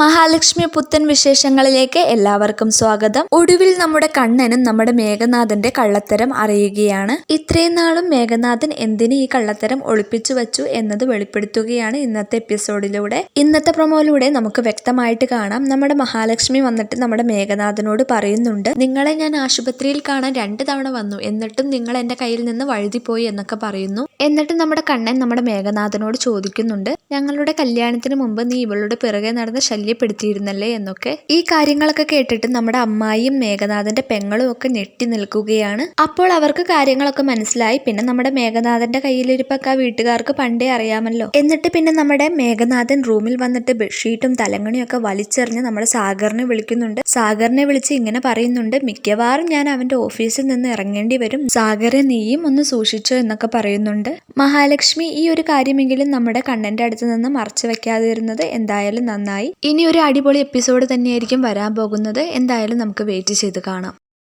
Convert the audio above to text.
മഹാലക്ഷ്മി പുത്തൻ വിശേഷങ്ങളിലേക്ക് എല്ലാവർക്കും സ്വാഗതം. ഒടുവിൽ നമ്മുടെ കണ്ണനും നമ്മുടെ മേഘനാഥന്റെ കള്ളത്തരം അറിയുകയാണ്. ഇത്രയും നാളും മേഘനാഥൻ എന്തിന് ഈ കള്ളത്തരം ഒളിപ്പിച്ചു വച്ചു എന്നത് വെളിപ്പെടുത്തുകയാണ് ഇന്നത്തെ എപ്പിസോഡിലൂടെ. ഇന്നത്തെ പ്രൊമോയിലൂടെ നമുക്ക് വ്യക്തമായിട്ട് കാണാം. നമ്മുടെ മഹാലക്ഷ്മി വന്നിട്ട് നമ്മുടെ മേഘനാഥനോട് പറയുന്നുണ്ട് നിങ്ങളെ ഞാൻ ആശുപത്രിയിൽ കാണാൻ രണ്ട് തവണ വന്നു. എന്നിട്ടും നിങ്ങൾ എന്റെ കയ്യിൽ നിന്ന് വഴുതിപ്പോയി എന്നൊക്കെ പറയുന്നു. എന്നിട്ട് നമ്മുടെ കണ്ണൻ നമ്മുടെ മേഘനാഥനോട് ചോദിക്കുന്നുണ്ട് ഞങ്ങളുടെ കല്യാണത്തിന് മുമ്പ് നീ ഇവളുടെ പിറകെ നടന്ന് ശല്യപ്പെടുത്തിയിരുന്നല്ലേ എന്നൊക്കെ ഈ കാര്യങ്ങളൊക്കെ കേട്ടിട്ട് നമ്മുടെ അമ്മായിയും മേഘനാഥന്റെ പെങ്ങളും ഒക്കെ ഞെട്ടി നിൽക്കുകയാണ്. അപ്പോൾ അവർക്ക് കാര്യങ്ങളൊക്കെ മനസ്സിലായി. പിന്നെ നമ്മുടെ മേഘനാഥന്റെ കയ്യിലിരിപ്പൊക്കെ ആ വീട്ടുകാർക്ക് പണ്ടേ അറിയാമല്ലോ. എന്നിട്ട് പിന്നെ നമ്മുടെ മേഘനാഥൻ റൂമിൽ വന്നിട്ട് ബെഡ്ഷീറ്റും തലങ്ങണിയും ഒക്കെ വലിച്ചെറിഞ്ഞ് നമ്മുടെ സാഗറിനെ വിളിക്കുന്നുണ്ട്. സാഗറിനെ വിളിച്ച് ഇങ്ങനെ പറയുന്നുണ്ട് മിക്കവാറും ഞാൻ അവന്റെ ഓഫീസിൽ നിന്ന് ഇറങ്ങേണ്ടി വരും. സാഗറെ നീയും ഒന്ന് സൂക്ഷിച്ചോ എന്നൊക്കെ പറയുന്നുണ്ട്. മഹാലക്ഷ്മി ഈ ഒരു കാര്യമെങ്കിലും നമ്മുടെ കണ്ണന്റെ അടുത്ത് നിന്ന് മറച്ചു വെക്കാതിരുന്നത് എന്തായാലും നന്നായി. ഇനി ഒരു അടിപൊളി എപ്പിസോഡ് തന്നെയായിരിക്കും വരാൻ പോകുന്നത്. എന്തായാലും നമുക്ക് വെയിറ്റ് ചെയ്ത് കാണാം.